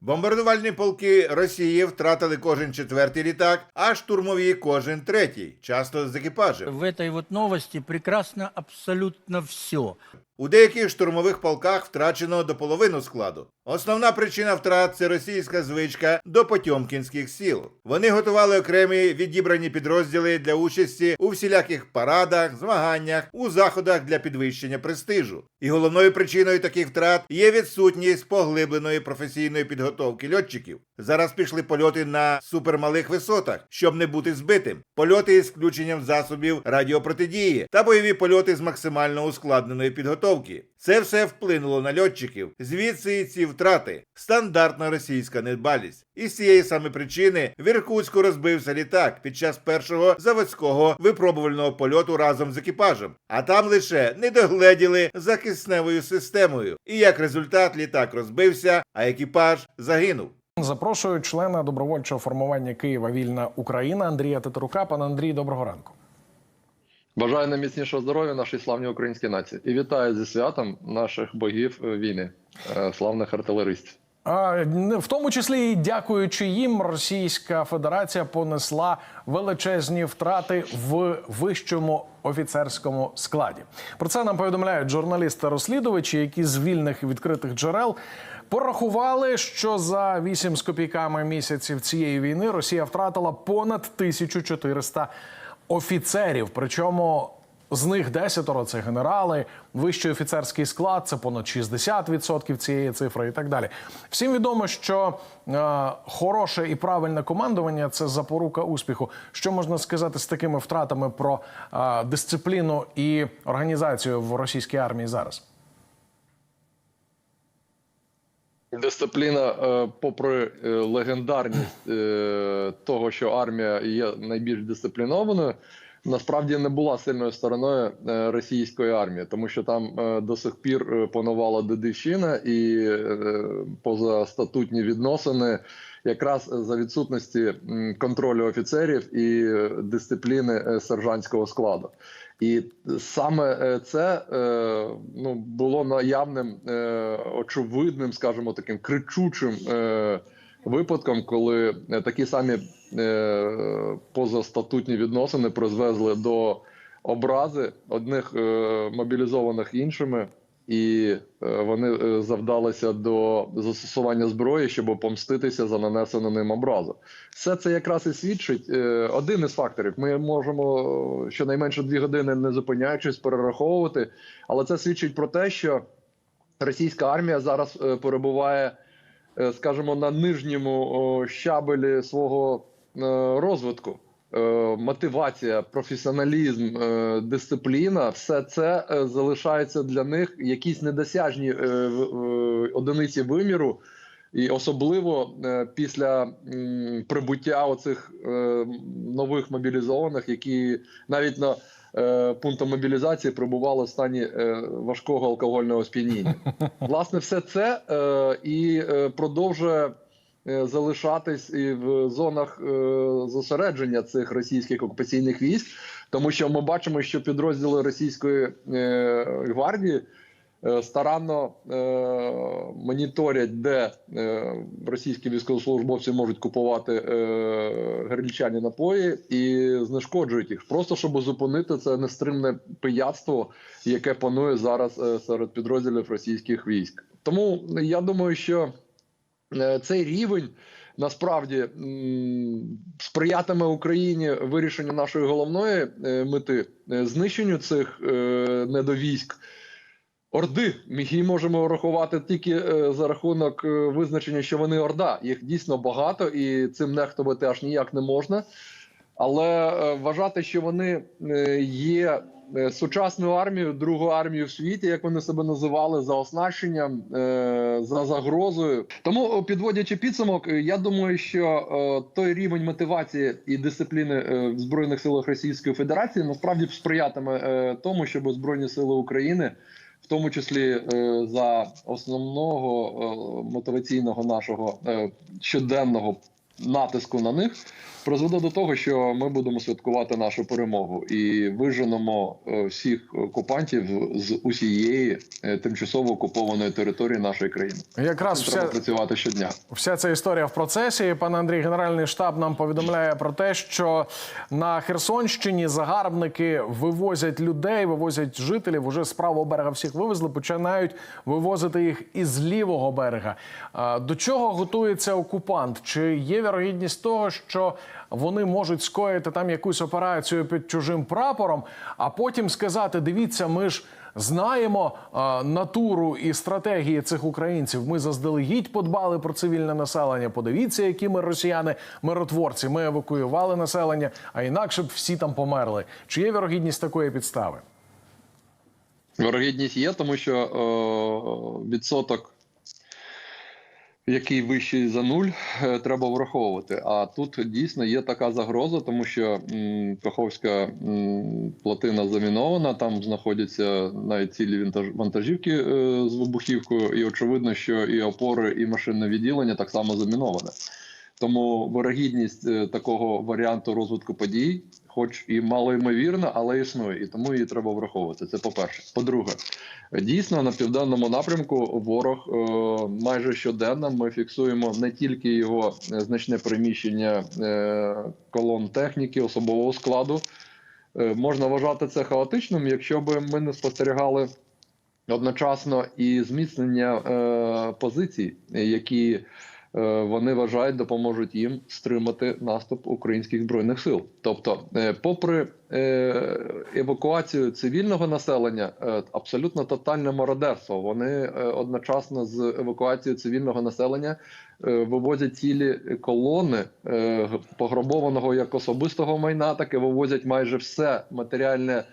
Бомбардувальні полки Росії втратили кожен четвертий літак, а штурмові кожен третій, часто з екіпажем. В этой вот новости прекрасно абсолютно все. У деяких штурмових полках втрачено до половини складу. Основна причина втрат це російська звичка до потьомкінських сіл. Вони готували окремі відібрані підрозділи для участі у всіляких парадах, змаганнях, у заходах для підвищення престижу. І головною причиною таких втрат є відсутність поглибленої професійної підготовки льотчиків. Зараз пішли польоти на супермалих висотах, щоб не бути збитим. Польоти із включенням засобів радіопротидії та бойові польоти з максимально ускладненої підготовки. Це все вплинуло на льотчиків. Звідси і ці втрати. Стандартна російська недбалість. І з цієї саме причини в Іркутську розбився літак під час першого заводського випробувального польоту разом з екіпажем. А там лише не догледіли за системою. І як результат літак розбився, а екіпаж загинув. Запрошую члена добровольчого формування Києва Вільна Україна Андрія Тетерука. Пане Андрій, доброго ранку. Бажаю найміцнішого здоров'я нашій славній українській нації і вітаю зі святом наших богів війни, е, славних артилеристів. В тому числі і дякуючи їм, Російська Федерація понесла величезні втрати в вищому офіцерському складі. Про це нам повідомляють журналісти-розслідувачі, які з вільних відкритих джерел порахували, що за 8 з копійками місяців цієї війни Росія втратила понад 1400 офіцерів. Причому з них десятеро це генерали, вищий офіцерський склад це понад 60% цієї цифри і так далі. Всім відомо, що е, хороше і правильне командування це запорука успіху. Що можна сказати з такими втратами про е, дисципліну і організацію в російській армії зараз? Дисципліна, е, попри е, легендарність е, того, що армія є найбільш дисциплінованою, насправді не була сильною стороною е, російської армії, тому що там е, до сих пір е, панувала дедівщина і позастатутні відносини, якраз за відсутності контролю офіцерів і дисципліни сержантського складу. І саме це ну, було наявним очевидним, скажімо, таким кричучим випадком, коли такі самі позастатутні відносини призвезли до образи одних е, мобілізованих іншими, і е, вони е, завдалися до застосування зброї, щоб помститися за нанесену ним образу. Все це якраз і свідчить е, один із факторів. Ми можемо е, щонайменше дві години не зупиняючись перераховувати, але це свідчить про те, що російська армія зараз е, перебуває, е, скажімо, на нижньому щабелі свого е, розвитку. Е, Мотивація, професіоналізм, е, дисципліна все це е, залишається для них якісь недосяжні е, е, одиниці виміру, і особливо е, після прибуття оцих е, нових мобілізованих, які навіть на е, пункту мобілізації прибували в стані е, важкого алкогольного сп'яніння. Власне, все це е, і е, продовжує е, залишатись і в зонах е, зосередження цих російських окупаційних військ, тому що ми бачимо, що підрозділи російської е, гвардії е, старанно е, моніторять, де е, російські військовослужбовці можуть купувати е, грильчані напої і знешкоджують їх, просто щоб зупинити це нестримне пияцтво, яке панує зараз е, серед підрозділів російських військ. Тому я думаю, що е, цей рівень. Насправді сприятиме Україні вирішенню нашої головної е, мети е, знищенню цих е, недовійськ Орди. Ми її можемо рахувати тільки е, за рахунок е, визначення, що вони орда. Їх дійсно багато, і цим нехтувати аж ніяк не можна. Але е, вважати, що вони е, є е, сучасною армією, другою армією в світі, як вони себе називали, за оснащенням, е, за загрозою. Тому, підводячи підсумок, е, я думаю, що той рівень мотивації і дисципліни в збройних силах Російської Федерації насправді сприятиме тому, щоб збройні сили України. В тому числі за основного мотиваційного нашого щоденного натиску на них призведе до того, що ми будемо святкувати нашу перемогу і виженемо е, всіх окупантів з усієї е, тимчасово окупованої території нашої країни. Якраз Цим треба працювати щодня. Вся ця історія в процесі. Пан Андрій, Генеральний штаб нам повідомляє про те, що на Херсонщині загарбники вивозять людей, вивозять жителів. Уже з правого берега всіх вивезли, починають вивозити їх із лівого берега. До чого готується окупант? Чи є вірогідність того, що вони можуть скоїти там якусь операцію під чужим прапором, а потім сказати: дивіться, ми ж. Знаємо а, натуру і стратегії цих українців. Ми заздалегідь подбали про цивільне населення. Подивіться, які ми росіяни миротворці. Ми евакуювали населення, а інакше б всі там померли. Чи є вірогідність такої підстави? Вірогідність є, тому що е, відсоток, який вищий за нуль, е, треба враховувати. А тут дійсно є така загроза, тому що Каховська плотина замінована, там знаходяться навіть цілі вантажівки е, з вибухівкою, і очевидно, що і опори, і машинне відділення так само заміноване. Тому вирогідність е, такого варіанту розвитку подій, хоч і малоймовірна, але існує, і тому її треба враховувати. Це по-перше. По-друге, дійсно на південному напрямку ворог е, майже щоденно ми фіксуємо не тільки його е, значне переміщення е, колон техніки, особового складу. Можна вважати це хаотичним, якщо б ми не спостерігали одночасно і зміцнення е, позицій, які вони вважають допоможуть їм стримати наступ українських збройних сил. Тобто, е, попри е, евакуацію цивільного населення, е, абсолютно тотальне мародерство. Вони е, одночасно з евакуацією цивільного населення е, вивозять цілі колони е, пограбованого як особистого майна, так і вивозять майже все матеріальне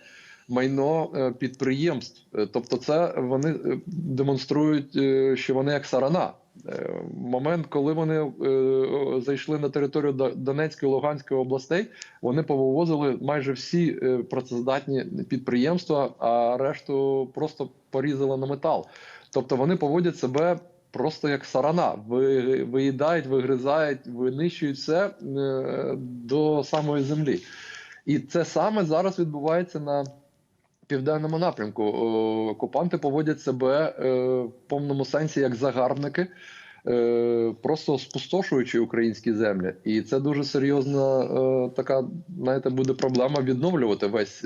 майно е, підприємств. Е, Тобто, це вони е, демонструють, е, що вони як сарана. Е, Момент, коли вони е, зайшли на територію До- Донецької Луганської областей, вони повивозили майже всі е, працездатні підприємства, а решту просто порізали на метал. Тобто вони поводять себе просто як сарана, виїдають, вигризають, винищують все до самої землі. І це саме зараз відбувається на південному напрямку. Е, Окупанти поводять себе е, в повному сенсі як загарбники, е, просто спустошуючи українські землі. І це дуже серйозна така, знаєте, буде проблема відновлювати весь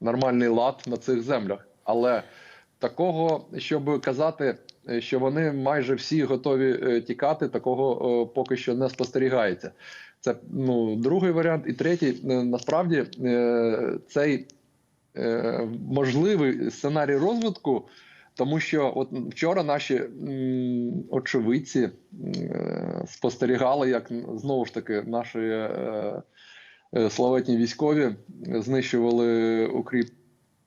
нормальний лад на цих землях. Але такого, щоб казати, що вони майже всі готові тікати, такого поки що не спостерігається. Це ну другий варіант, і третій насправді цей можливий сценарій розвитку, тому що от вчора наші очевидці е, спостерігали, як знову ж таки наші е, е, славетні військові знищували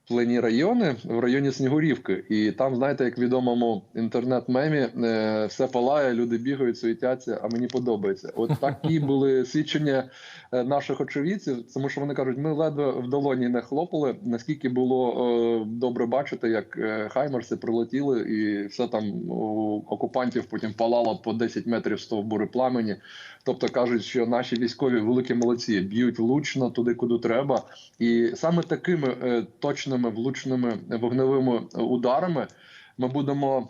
укріплені райони в районі Снігурівки. І там, знаєте, як відомому інтернет-мемі, е, все палає, люди бігають, суетяться, а мені подобається. От такі були свідчення е, наших очевидців, тому що вони кажуть, ми ледве в долоні не хлопали. Наскільки було е, добре бачити, як хаймерси прилетіли, і все там у окупантів потім палало по 10 метрів стовбури пламені. Тобто кажуть, що наші військові великі молодці б'ють влучно туди, куди треба, і саме такими е, точними влучними вогневими ударами ми будемо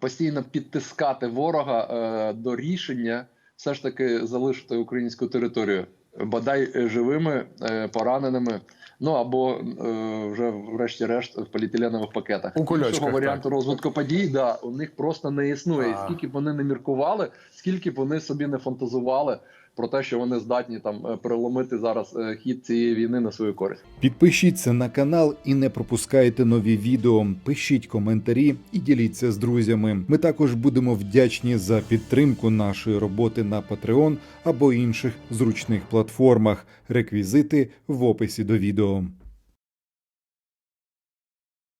постійно підтискати ворога е, до рішення все ж таки залишити українську територію, бодай живими, е, пораненими. Ну або е, вже врешті-решт в поліетиленових пакетах. У Іншого варіанту так. розвитку подій, да, у них просто не існує. А. скільки б вони не міркували, скільки б вони собі не фантазували про те, що вони здатні там е, переломити зараз е, хід цієї війни на свою користь. Підпишіться на канал і не пропускайте нові відео. Пишіть коментарі і діліться з друзями. Ми також будемо вдячні за підтримку нашої роботи на Patreon або інших зручних платформах. Реквізити в описі до відео.